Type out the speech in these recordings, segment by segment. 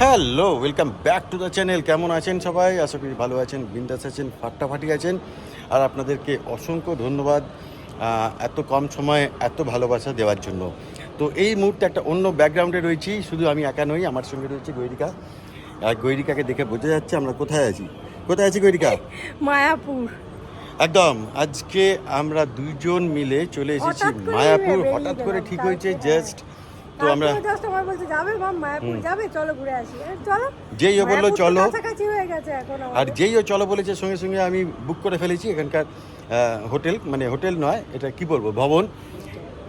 Hello welcome back to the channel কেমন আছেন সবাই? আশা করি ভালো আছেন বিন্দাস আছেন ফাটাফাটি আছেন। আর আপনাদেরকে অসংখ্য ধন্যবাদ এত কম সময়ে এত ভালোবাসা দেওয়ার জন্য। তো এই মুহূর্তে একটা অন্য ব্যাকগ্রাউন্ডে রয়েছি শুধু আমি একা নই আমার সঙ্গে রয়েছে গৈরিকা। আর গৈরিকাকে দেখে বোঝা যাচ্ছে আমরা কোথায় আছি। কোথায় আছি গৈরিকা? মায়াপুর। একদম আজকে আমরা দুইজন মিলে চলে এসেছি মায়াপুর। হঠাৎ করে ঠিক হয়েছে জাস্ট তো আমরা just বলছে যাবে মাম মায়াপুর যাবে চলো ঘুরে আসি। চলো। যেই ও বলল চলো। কাছাকাছি হয়ে গেছে এখন আর যেই ও চলো বলেছে সঙ্গে সঙ্গে আমি বুক করে ফেলেছি এখানকার হোটেল মানে হোটেল নয় এটা কি বলব ভবন।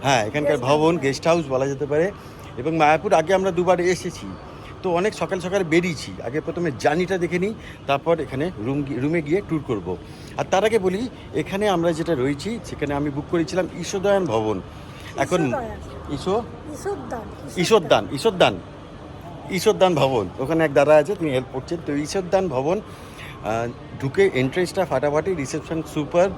হ্যাঁ এখানকার ভবন গেস্ট হাউস বলা যেতে পারে। এবং মায়াপুর আগে আমরা দুবার এসেছি। তো অনেক সকাল সকাল বেরিয়েছি। আগে প্রথমে জার্নিটা দেখে নিই তারপর এখানে রুম রুমে গিয়ে ট্যুর করব। আর তার আগে বলি এখানে আমরা যেটা রয়েছি সেখানে আমি বুক করেছিলাম ঈশোদয়ন ভবন। এখন। ঈশো ঈশ্বরদান ঈশ্বরদান ঈশ্বরদান ভবন ওখানে এক দাদা আছে তিনি হেল্প করছেন। তো ঈশ্বরদান ভবন ঢুকে এন্ট্রেন্সটা ফাটাফাটি রিসেপশন সুপার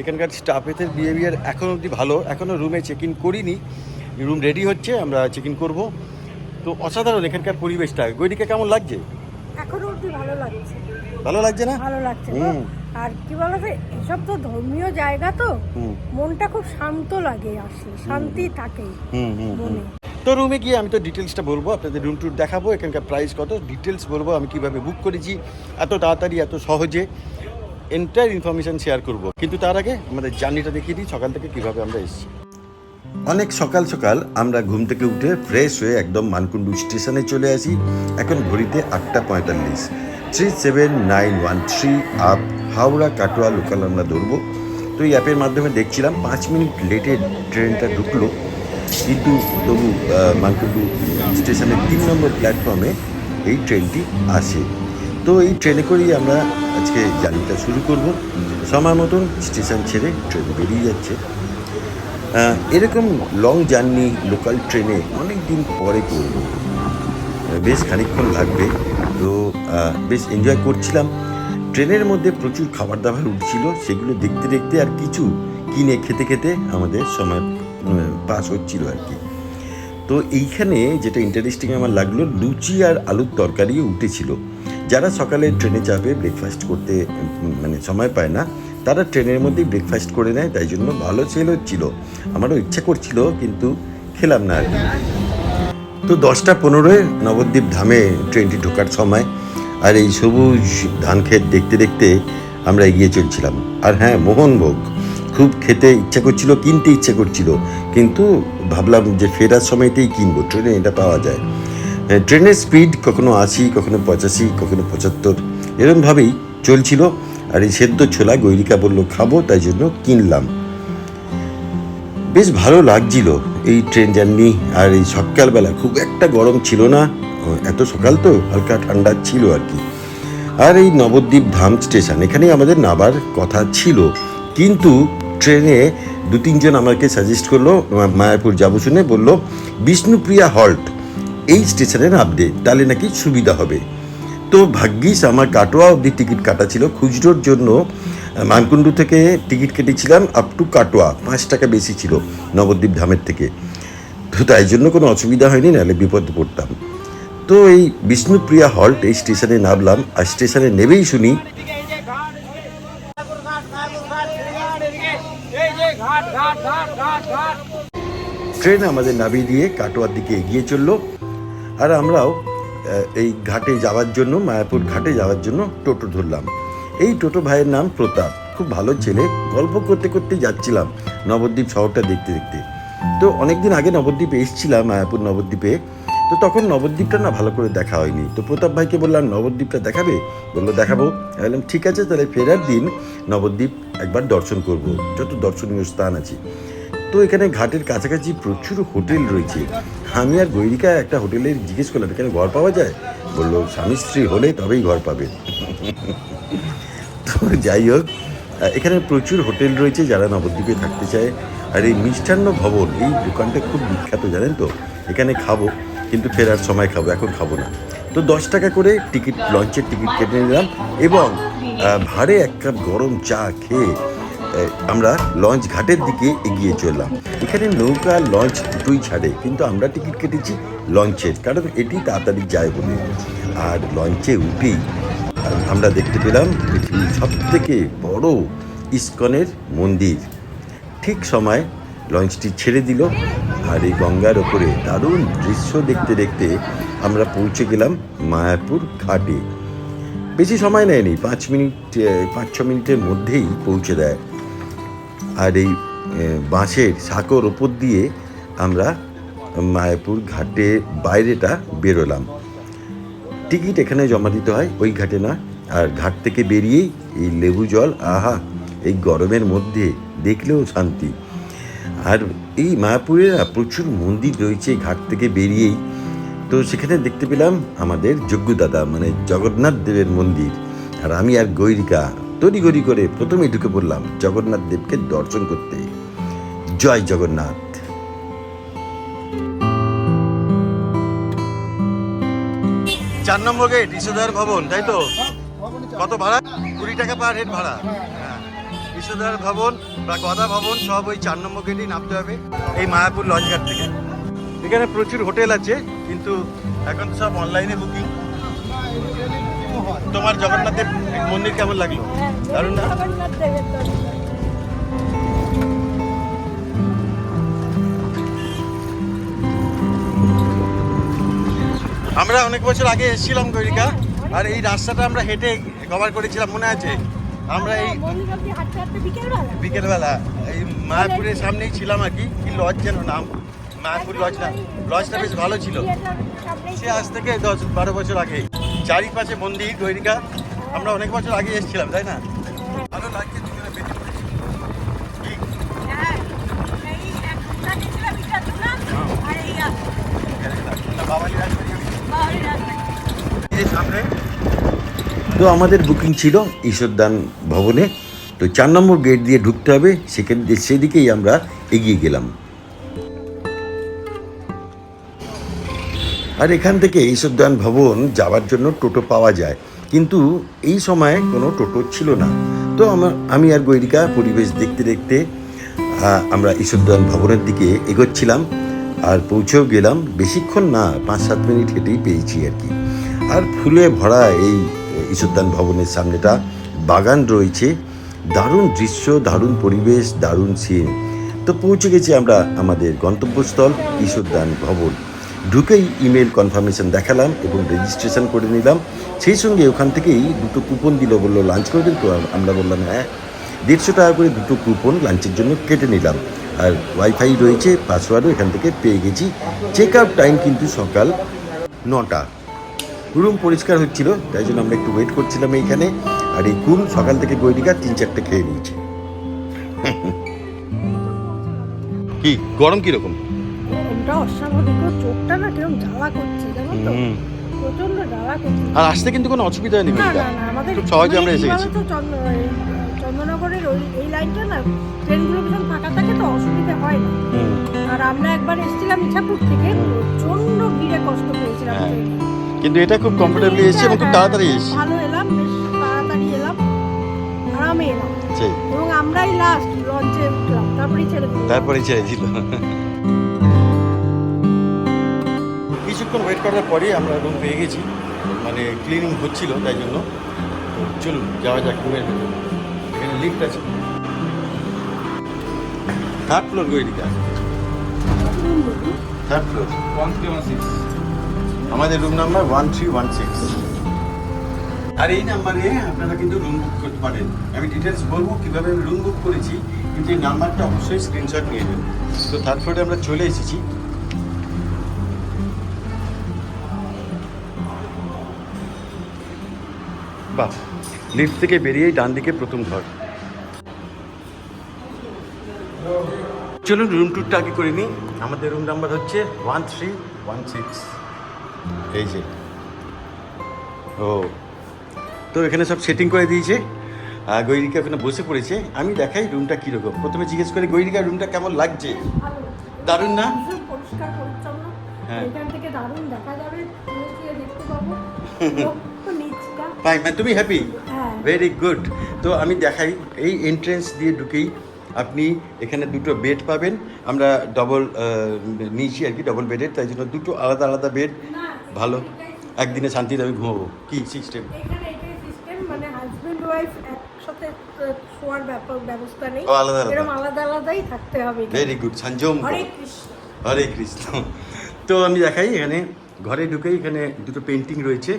এখানকার স্টাফেদের বিহেভিয়ার এখন অবধি ভালো এখনও রুমে চেক ইন করিনি। রুম রেডি হচ্ছে আমরা চেক ইন করব। তো অসাধারণ এখানকার পরিবেশটা। গৈরিকা কেমন লাগছে? এখন অব্দি ভালো লাগছে। ভালো লাগছে না? ভালো লাগছে। হুম। আর কি বলতো এসব তো ধর্মীয় জায়গা তো। মনটা খুব শান্ত লাগে আসলে শান্তি থাকে হুম হুম হুম। মনে। তো রুমে গিয়ে আমি তো ডিটেলসটা বলব আপনাদের রুম টুর দেখাবো এখানকার প্রাইস কত ডিটেলস বলব আমি কীভাবে বুক করেছি এত তাড়াতাড়ি এত সহজে এন্টার ইনফরমেশন শেয়ার করব। কিন্তু তার আগে আমাদের জার্নিটা দেখিয়ে দিই সকাল থেকে কীভাবে আমরা এসেছি। অনেক সকাল সকাল আমরা ঘুম থেকে উঠে ফ্রেশ হয়ে একদম মানকুণ্ডু স্টেশনে চলে আসি। এখন ঘড়িতে আটটা পঁয়তাল্লিশ। Three seven nine one three up Howrah Katwa local আমরা ধরবো। তো এই অ্যাপের মাধ্যমে দেখছিলাম পাঁচ মিনিট লেটে ট্রেনটা ঢুকলো। কিন্তু তবু আহ, স্টেশনের তিন নম্বর প্ল্যাটফর্মে এই ট্রেনটি আসে। তো এই ট্রেনে করেই আমরা আজকে জার্নিটা শুরু করব। সময় মতন স্টেশন ছেড়ে ট্রেন বেরিয়ে যাচ্ছে। এরকম লং জার্নি লোকাল ট্রেনে অনেক দিন পরে করব। বেশ খানিকক্ষণ লাগবে। তো বেশ এনজয় করছিলাম। ট্রেনের মধ্যে প্রচুর খাবার দাবার উঠছিল, সেগুলো দেখতে দেখতে আর কিছু কিনে খেতে খেতে আমাদের সময় পাস হচ্ছিল আর কি। তো এইখানে যেটা ইন্টারেস্টিং আমার লাগল, লুচি আর আলুর তরকারিও উঠেছিল। যারা সকালে ট্রেনে চাপে ব্রেকফাস্ট করতে মানে সময় পায় না, তারা ট্রেনের মধ্যেই ব্রেকফাস্ট করে নেয়, তাই জন্য ভালো সেল হচ্ছিল। আমারও ইচ্ছা করছিল, কিন্তু খেলাম না আর কি। তো দশটা পনেরোয় নবদ্বীপ ধামে ট্রেনটি ঢোকার সময় আর এই সবুজ ধান ক্ষেত দেখতে দেখতে আমরা এগিয়ে চলছিলাম। আর হ্যাঁ মোহনভোগ খুব খেতে ইচ্ছা করছিল কিনতে ইচ্ছা করছিল কিন্তু ভাবলাম যে ফেরার সময়তেই কিনবো ট্রেনে এটা পাওয়া যায়। হ্যাঁ, ট্রেনের স্পিড কখনো আশি কখনো পঁচাশি কখনো পঁচাত্তর এরমভাবেই চলছিল। আর এই সেদ্ধ ছোলা গৈরিকা বলল খাব তাই জন্য কিনলাম। বেশ ভালো লাগছিল এই ট্রেন জার্নি। আর এই সকালবেলা খুব একটা গরম ছিল না। এত সকাল তো, হালকা ঠান্ডা ছিল আর কি। আর এই নবদ্বীপ ধাম স্টেশন, এখানেই আমাদের নাবার কথা ছিল। কিন্তু ট্রেনে দু তিনজন আমাকে সাজেস্ট করল মায়াপুর যাব শুনে বলল, বিষ্ণুপ্রিয়া হল্ট, এই স্টেশনে নামবে তাহলে নাকি সুবিধা হবে। তো ভাগ্যিস আমার কাটোয়া অবধি টিকিট কাটা ছিল। খুচরোর জন্য মানকুণ্ডু থেকে টিকিট কেটেছিলাম আপ টু কাটোয়া, পাঁচ টাকা বেশি ছিল নবদ্বীপ ধামের থেকে। তো তাই জন্য কোনো অসুবিধা হয়নি, নাহলে বিপদে পড়তাম। তো এই বিষ্ণুপ্রিয়া হল্ট এই স্টেশনে নামলাম, আর স্টেশনে নেবেই শুনি, ট্রেন আমাদের নামিয়ে দিয়ে কাটোয়ার দিকে এগিয়ে চলল, আর আমরাও এই ঘাটে যাওয়ার জন্য, মায়াপুর ঘাটে যাওয়ার জন্য টোটো ধরলাম। এই টোটো ভাইয়ের নাম প্রতাপ, খুব ভালো ছেলে, গল্প করতে করতে যাচ্ছিলাম, নবদ্বীপ শহরটা দেখতে দেখতে। তো অনেকদিন আগে নবদ্বীপে এসেছিলাম, মায়াপুর নবদ্বীপে। তো তখন নবদ্বীপটা না ভালো করে দেখা হয়নি। তো প্রতাপ ভাইকে বললাম নবদ্বীপটা দেখাবে? বলল, দেখাবো। বললাম, ঠিক আছে, তাহলে ফেরার দিন নবদ্বীপ একবার দর্শন করব। যত দর্শনীয় স্থান আছে। তো এখানে ঘাটের কাছাকাছি প্রচুর হোটেল রয়েছে। আমি আর গৈরিকা একটা হোটেলে জিজ্ঞেস করলাম, এখানে ঘর পাওয়া যায়? বলল, স্বামী স্ত্রী হলে তবেই ঘর পাবে। তো যাই হোক, এখানে প্রচুর হোটেল রয়েছে যারা নবদ্বীপে থাকতে চায়। আর এই মিষ্টান্ন ভবন, এই দোকানটা খুব বিখ্যাত, জানেন তো? এখানে খাব। কিন্তু ফেরার সময় খাব, এখন খাব না। তো দশ টাকা করে টিকিট, লঞ্চের টিকিট কেটে নিলাম এবং ভাড়ে এক কাপ গরম চা খেয়ে আমরা লঞ্চ ঘাটের দিকে এগিয়ে চললাম। এখানে নৌকা, লঞ্চ দুটোই ছাড়ে, কিন্তু আমরা টিকিট কেটেছি লঞ্চের, কারণ এটি তাড়াতাড়ি যায় বলে। আর লঞ্চে উঠেই আমরা দেখতে পেলাম পৃথিবীর সব থেকে বড় ইস্কনের মন্দির। ঠিক সময় লঞ্চটি ছেড়ে দিল আর এই গঙ্গার ওপরে দারুণ দৃশ্য দেখতে দেখতে আমরা পৌঁছে গেলাম মায়াপুর ঘাটে। বেশি সময় নেয়নি, পাঁচ মিনিট পাঁচ ছ মিনিটের মধ্যেই পৌঁছে দেয়। আর এই বাঁশের সাঁকোর ওপর দিয়ে আমরা মায়াপুর ঘাটে বাইরেটা বেরোলাম। টিকিট এখানে জমা দিতে হয়, ওই ঘাটে না। আর ঘাট থেকে বেরিয়েই এই লেবু জল, আহা, এই গরমের মধ্যে দেখলেও শান্তি। আর এই মায়াপুরে প্রচুর মন্দির রয়েছে ঘাট থেকে বেরিয়েই। তো সেখানে দেখতে পেলাম আমাদের যজ্ঞদাদা মানে জগন্নাথ দেবের মন্দির। আর আমি আর গৈরিকা তড়িঘড়ি করে প্রথমে ঢুকে পড়লাম জগন্নাথ দেবকে দর্শন করতে। জয় জগন্নাথ। চার নম্বর গেট ইসোদার ভবন তাই তো? কত ভাড়া? কুড়ি টাকা পার হেড ভাড়া। হ্যাঁ ইসোদার ভবন গদা ভবন, সব ওই চার নম্বর গেটেই নামতে হবে, এই মায়াপুর লঞ্চঘাট থেকে। এখানে প্রচুর হোটেল আছে, কিন্তু এখন তো সব অনলাইনে বুকিং তোমার জগন্নাথের মন্দির কেমন লাগল? দারুণ না। আমরা অনেক বছর আগে এসেছিলাম গৈরিকা, আর এই রাস্তাটা আমরা হেঁটে কভার করেছিলাম, মনে আছে? আমরা এই বিকেলবেলা। এই মায়াপুরের সামনেই ছিলাম আর কি। কি লজ যেন নাম? মায়াপুর লজ না লজটা বেশ ভালো ছিল। সে আজ থেকে দশ বারো বছর আগে। চারিপাশে মন্দির গৈরিকা আমরা অনেক বছর আগে এসেছিলাম তাই না? ভালো লাগছে দুজনে বেঁচে পড়েছি কি? হ্যাঁ, বাবালি রাজবাড়ি রাস্তা। এই সামনে তো আমাদের বুকিং ছিল ঈশ্বরদান ভবনে, তো চার নম্বর গেট দিয়ে ঢুকতে হবে, সেখানে সেদিকেই আমরা এগিয়ে গেলাম। আর এখান থেকে ঈশ্বরদান ভবন যাওয়ার জন্য টোটো পাওয়া যায়, কিন্তু এই সময় কোনো টোটো ছিল না। তো আমার আমি আর গৈরিকা পরিবেশ দেখতে দেখতে আমরা ঈশ্বরদান ভবনের দিকে এগোচ্ছিলাম আর পৌঁছেও গেলাম। বেশিক্ষণ না, পাঁচ সাত মিনিট হেঁটেই পেয়েছি আর কি। আর ফুলে ভরা এই ঈশ্বরদান ভবনের সামনেটা বাগান রয়েছে। দারুণ দৃশ্য, দারুণ পরিবেশ, দারুণ সিন তো পৌঁছে গেছি আমরা আমাদের গন্তব্যস্থল, ঈশ্বরদান ভবন। ঢুকেই ইমেল কনফার্মেশন দেখালাম এবং রেজিস্ট্রেশন করে নিলাম। সেই সঙ্গে ওখান থেকেই দুটো কুপন দিল, বলল লাঞ্চ করে করবেন তো? আমরা বললাম হ্যাঁ। দেড়শো টাকা করে দুটো কুপন লাঞ্চের জন্য কেটে নিলাম। আর ওয়াইফাই রয়েছে পাসওয়ার্ডও এখান থেকে পেয়ে গেছি। চেক আউট টাইম কিন্তু সকাল নটা। রুম পরিষ্কার হচ্ছিল তাই জন্য আমরা একটু ওয়েট করছিলাম এইখানে আর এই কুল সকাল থেকে বইটিকা তিন চারটে খেয়ে নিয়েছে। কি গরম কীরকম? গরমটা অস্বাভাবিক চোখটা না জ্বালা করছে জানো তো? প্রচণ্ড জ্বালা করছে। আর আসতে কিন্তু কোনো অসুবিধা নেই না আমাদের খুব সহজে আমরা মানে এসে কি গেছি চন্দ্রনগরের ওই এই লাইনটা না ট্রেনগুলো ভীষণ ফাঁকা থাকে তো অসুবিধা হয় না। আর আমরা একবার এসেছিলাম ইছাপুর থেকে প্রচণ্ড ভিড়ে কষ্ট পেয়েছিলাম হ্যাঁ। ট্রেনে। কিন্তু এটা খুব কমফোর্টেবলি এসেছে এবং খুব হ্যাঁ, তাড়াতাড়ি এসেছে। ভালো এলাম বেশ তাড়াতাড়ি এলাম আরামে এলাম। এবং আমরাই লাস্ট লঞ্চে উঠলাম তারপরেই ছেড়ে দিলাম। তারপরে ছেড়েছিল কিছুক্ষণ ওয়েট করার পরেই আমরা রুম পেয়ে গেছি। মানে ক্লিনিং হচ্ছিল তাই জন্য। চলুন যাওয়া যাক রুমের ভেতরে। এখানে লিফট আছে। Third floor Gairika third floor আমাদের room number one three one six আর এই নাম্বারে আপনারা কিন্তু রুম বুক করতে পারেন। আমি ডিটেলস বলব কীভাবে আমি রুম বুক করেছি, কিন্তু এই নাম্বারটা অবশ্যই স্ক্রিনশট নিয়ে নেবেন। তো থার্ড ফ্লোরে আমরা চলে এসেছি। বাহ লিফট থেকে বেরিয়েই ডান দিকে প্রথম ঘর। চলুন রুম টুরটা আগে করে নিই। আমাদের রুম নাম্বার হচ্ছে ওয়ান থ্রি ওয়ান সিক্স এই যে। ও। তো এখানে সব সেটিং করে দিয়েছে। আর গৈরিকা ওখানে বসে পড়েছে। আমি দেখাই রুমটা কীরকম। প্রথমে জিজ্ঞেস করে গৈরিকা রুমটা কেমন লাগছে? দারুণ না? হ্যাঁ। এখান থেকে দারুণ দেখা যাবে। শুয়ে শুয়ে দেখতে পাবো? লোক তো নিচটা। ফাইন মানে তুমি হ্যাপি হ্যাঁ। ভেরি গুড তো আমি দেখাই এই এন্ট্রেন্স দিয়ে ঢুকেই আপনি এখানে দুটো বেড পাবেন। আমরা ডবল নিয়েছি আর কি ডবল বেডের তাই জন্য দুটো আলাদা আলাদা বেড ভালো। একদিনে শান্তিতে আমি ঘুমাবো। কি সিস্টেম সিস্টেম মানে হাজবেন্ড ওয়াইফ একসাথে শোয়ার ব্যবস্থা নেই। আলাদা আলাদা। এরকম আলাদা আলাদাই থাকতে হবে ভেরি গুড সঞ্জম হরে কৃষ্ণ। হরে কৃষ্ণ। তো আমি দেখাই এখানে ঘরে ঢুকেই এখানে দুটো পেন্টিং রয়েছে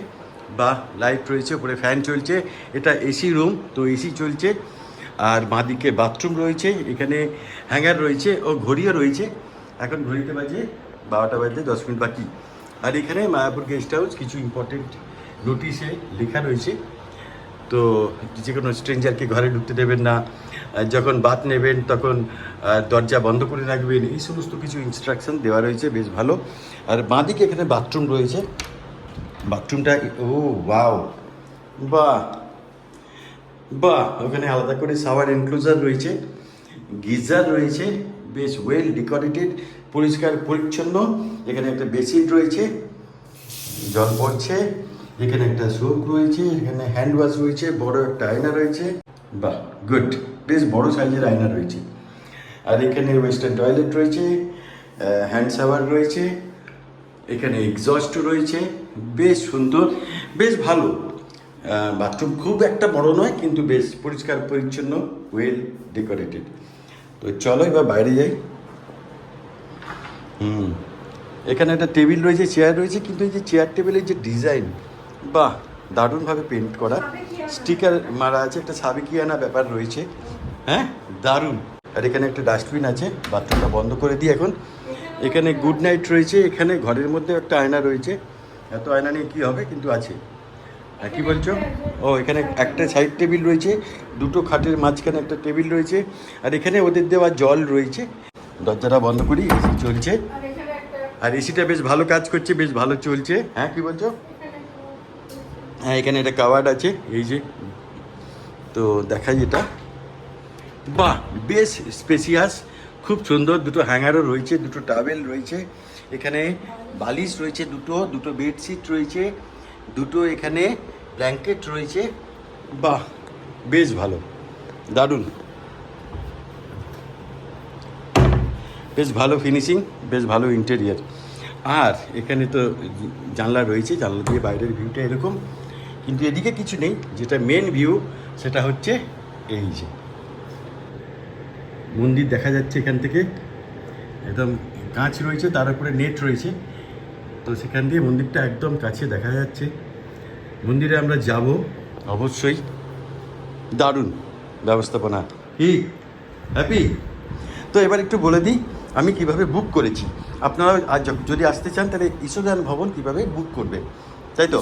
বা লাইট রয়েছে উপরে ফ্যান চলছে। এটা এসি রুম তো এসি চলছে। আর বাঁদিকে বাথরুম রয়েছে এখানে হ্যাঙ্গার রয়েছে ও ঘড়িও রয়েছে। এখন ঘড়িতে বাজে বারোটা বাজে দশ মিনিট বাকি। আর এখানে মায়াপুর গেস্ট হাউস কিছু ইম্পর্টেন্ট নোটিশে লেখা রয়েছে। তো যে কোনো স্ট্রেঞ্জারকে ঘরে ঢুকতে দেবেন না। যখন বাত নেবেন, তখন দরজা বন্ধ করে রাখবেন। এই সমস্ত কিছু ইনস্ট্রাকশন দেওয়া রয়েছে, বেশ ভালো। আর বাঁদিকে এখানে বাথরুম রয়েছে। বাথরুমটা ও ওয়াও বাহ! বাহ! ওখানে আলাদা করে শাওয়ার এনক্লোজার রয়েছে। গিজার রয়েছে। বেশ ওয়েল ডেকোরেটেড পরিষ্কার, পরিচ্ছন্ন। এখানে একটা বেসিন রয়েছে, জল পড়ছে। এখানে একটা সোপ রয়েছে, এখানে হ্যান্ড ওয়াশ রয়েছে, বড় একটা আয়না রয়েছে। বাহ, গুড, বেশ বড় সাইজের আয়না রয়েছে। আর এখানে ওয়েস্টার্ন টয়লেট রয়েছে হ্যান্ড শাওয়ার রয়েছে, এখানে এক্সস্ট রয়েছে, বেশ সুন্দর, বেশ ভালো। বাথরুম খুব একটা বড় নয়, কিন্তু বেশ পরিষ্কার, পরিচ্ছন্ন ওয়েল ডেকোরেটেড তো চলো এবার বাইরে যাই। হুম। এখানে একটা টেবিল রয়েছে, চেয়ার রয়েছে, কিন্তু এই যে চেয়ার টেবিলের যে ডিজাইন, বাহ, দারুণভাবে পেন্ট করা। স্টিকার মারা আছে, একটা সাবেকিয়ানা ব্যাপার রয়েছে। হ্যাঁ? দারুণ। আর এখানে একটা ডাস্টবিন আছে, বাথরুমটা বন্ধ করে দিই এখন। এখানে গুড নাইট রয়েছে, এখানে ঘরের মধ্যে একটা আয়না রয়েছে। এত আয়না নিয়ে কী হবে, কিন্তু আছে। হ্যাঁ কী বলছো? ও, এখানে একটা সাইড টেবিল রয়েছে, দুটো খাটের মাঝখানে একটা টেবিল রয়েছে। আর এখানে ওদের দেওয়া জল রয়েছে। দরজাটা বন্ধ করি, এসি চলছে। আর এসিটা বেশ ভালো কাজ করছে, বেশ ভালো চলছে। হ্যাঁ কি বলছো? হ্যাঁ এখানে একটা কাওয়ার্ড আছে, এই যে। তো দেখাই এটা। বাহ, বেশ স্পেসিয়াস খুব সুন্দর, দুটো হ্যাঙ্গারও রয়েছে, দুটো টাওয়েল রয়েছে। এখানে বালিশ রয়েছে দুটো দুটো বেডশিট রয়েছে, দুটো এখানে ব্ল্যাঙ্কেট রয়েছে। বাহ, বেশ ভালো। দারুণ। বেশ ভালো ফিনিশিং বেশ ভালো ইন্টেরিয়ার আর এখানে তো জানলা রয়েছে, জানলা দিয়ে বাইরের ভিউটা এরকম। কিন্তু এদিকে কিছু নেই, যেটা মেন ভিউ সেটা হচ্ছে এই যে। মন্দির দেখা যাচ্ছে এখান থেকে। একদম কাঁচ রয়েছে, তার উপরে নেট রয়েছে। তো সেখান দিয়ে মন্দিরটা একদম কাছে দেখা যাচ্ছে। মন্দিরে আমরা যাব। অবশ্যই। দারুণ ব্যবস্থাপনা। কি? হ্যাপি তো এবার একটু বলে দিই আমি কীভাবে বুক করেছি? আপনারা আজ যদি আসতে চান তাহলে ঈশ্বরদান ভবন কীভাবে বুক করবে? তাই তো?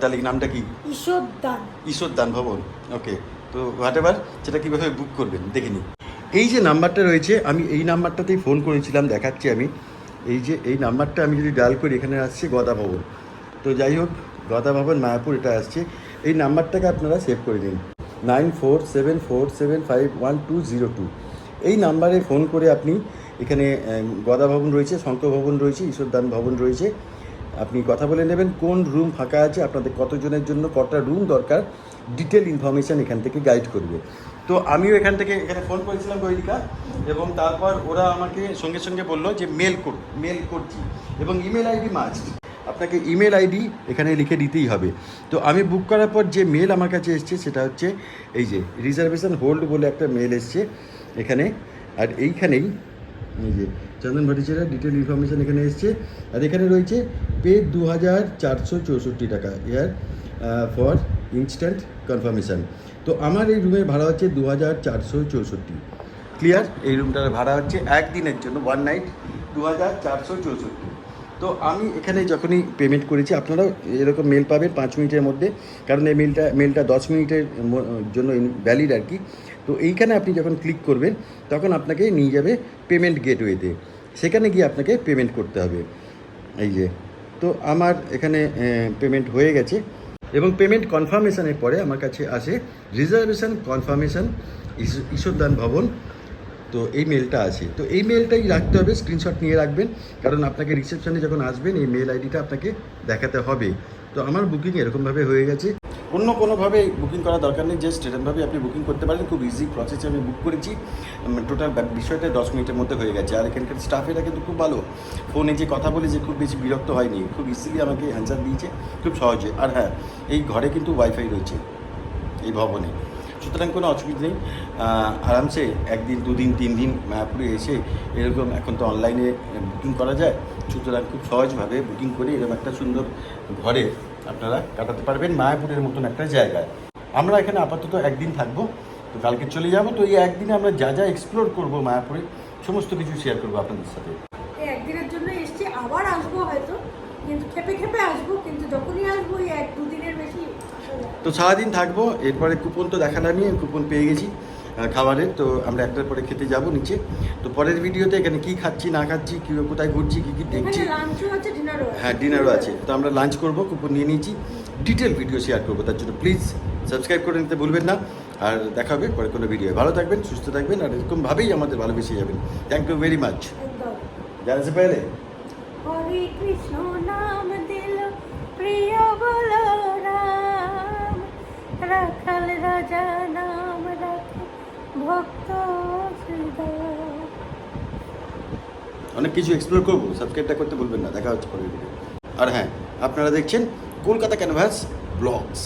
তাহলে নামটা কি? ঈশ্বরদান ঈশ্বরদান ভবন ওকে। তো হোয়াট এভার সেটা কীভাবে বুক করবেন? দেখে নিন। এই যে নাম্বারটা রয়েছে আমি এই নাম্বারটাতেই ফোন করেছিলাম দেখাচ্ছি আমি। এই যে এই নাম্বারটা আমি যদি ডায়াল করি এখানে আসছে গদা ভবন। তো যাই হোক গদা ভবন মায়াপুর এটা আসছে। এই নাম্বারটাকে আপনারা সেভ করে নিন। Nine four seven four seven five one two zero two এই নাম্বারে ফোন করে আপনি এখানে গদা ভবন রয়েছে, শঙ্কর ভবন রয়েছে, ঈশ্বরদান ভবন রয়েছে। আপনি কথা বলে নেবেন, কোন রুম ফাঁকা আছে, আপনাদের কতজনের জন্য কটা রুম দরকার ডিটেল ইনফরমেশান এখান থেকে গাইড করবে। তো আমিও এখান থেকে, এখানে ফোন করেছিলাম গৈরিকা এবং তারপর ওরা আমাকে সঙ্গে সঙ্গে বলল যে মেল কর মেল করছি, এবং ইমেল আইডি মাস্ট আপনাকে ইমেল আইডি এখানে লিখে দিতেই হবে। তো আমি বুক করার পর যে মেল আমার কাছে এসছে সেটা হচ্ছে এই যে রিজার্ভেশন হোল্ড বলে একটা মেল এসছে এখানে। আর এইখানেই এই যে চন্দন ভট্টাচার্য ডিটেল ইনফরমেশন এখানে এসছে। আর এখানে রয়েছে পে দু হাজার চারশো চৌষট্টি টাকা ইয়ার ফর ইনস্ট্যান্ট কনফার্মেশন তো আমার এই রুমের ভাড়া হচ্ছে দু হাজার চারশো চৌষট্টি। ক্লিয়ার এই রুমটার ভাড়া হচ্ছে একদিনের জন্য ওয়ান নাইট দু হাজার চারশো চৌষট্টি। তো আমি এখানে যখনই পেমেন্ট করেছি, আপনারাও এরকম মেল পাবেন পাঁচ মিনিটের মধ্যে। কারণ এই মেলটা মেলটা দশ মিনিটের জন্য ভ্যালিড আর কি। তো এইখানে আপনি যখন ক্লিক করবেন, তখন আপনাকে নিয়ে যাবে পেমেন্ট গেটওয়েতে সেখানে গিয়ে আপনাকে পেমেন্ট করতে হবে। এই যে, তো আমার এখানে পেমেন্ট হয়ে গেছে। এবং পেমেন্ট কনফার্মেশনের পরে আমার কাছে আসে রিজার্ভেশন কনফার্মেশন ঈশ্বরদান ভবন তো এই মেলটা আছে। তো এই মেলটাই রাখতে হবে স্ক্রিনশট নিয়ে রাখবেন। কারণ আপনাকে রিসেপশনে যখন আসবেন, এই মেল আইডিটা আপনাকে দেখাতে হবে। তো আমার বুকিং এরকমভাবে হয়ে গেছে। অন্য কোনোভাবে বুকিং করার দরকার নেই জাস্ট এরকমভাবে আপনি বুকিং করতে পারেন। খুব ইজি প্রসেসে আমি বুক করেছি। টোটাল বিষয়টা দশ মিনিটের মধ্যে হয়ে গেছে। আর এখানকার স্টাফেরা কিন্তু খুব ভালো। ফোনে যে কথা বলে যে খুব বেশি বিরক্ত হয়নি, খুব ইজিলি আমাকে অ্যান্সার দিয়েছে। খুব সহজে। আর হ্যাঁ এই ঘরে কিন্তু ওয়াইফাই রয়েছে, এই ভবনে। সুতরাং কোনো অসুবিধা নেই। আরামসে একদিন, দুদিন তিন দিন মায়াপুরে এসে এরকম এখন তো অনলাইনে বুকিং করা যায়। সুতরাং খুব সহজভাবে বুকিং করে এরকম একটা সুন্দর ঘরে আপনারা কাটাতে পারবেন মায়াপুরের মতন একটা জায়গায়। আমরা এখানে আপাতত একদিন থাকব, তো কালকে চলে যাব, তো এই একদিনে আমরা যা যা এক্সপ্লোর করব মায়াপুরে, সমস্ত কিছু শেয়ার করব আপনাদের সাথে। একদিনের জন্য এসছি, আবার আসব হয়তো, কিন্তু খেপে খেপে আসব, কিন্তু যখনই আসব এই এক, দুদিনের বেশি। তো সারাদিন থাকব এরপরে কুপন তো দেখালামই আমি কুপন পেয়ে গেছি খাবারের তো আমরা একটার পরে খেতে যাব নিচে। তো পরের ভিডিওতে এখানে কি খাচ্ছি না খাচ্ছি কি কোথায় ঘুরছি কী কী দেখছি। হ্যাঁ ডিনারও আছে। তো আমরা লাঞ্চ করব কুপন নিয়ে নিয়েছি। ডিটেল ভিডিও শেয়ার করব তার জন্য প্লিজ সাবস্ক্রাইব করে নিতে ভুলবেন না। আর দেখা হবে পরে কোনো ভিডিও ভালো থাকবেন সুস্থ থাকবেন আর এরকমভাবেই আমাদের ভালোবেসে যাবেন। থ্যাংক ইউ ভেরি মাচ জানা সে পেলে? হরে কৃষ্ণ নাম দিল প্রিয় বলো। রাখাল রাজা নাম রাখে ভক্ত অনেক কিছু এক্সপ্লোর করব সাবস্ক্রাইবটা করতে বলবেন না, দেখা হচ্ছে পরের ভিডিও আর হ্যাঁ আপনারা দেখছেন কলকাতা ক্যানভাস ব্লগস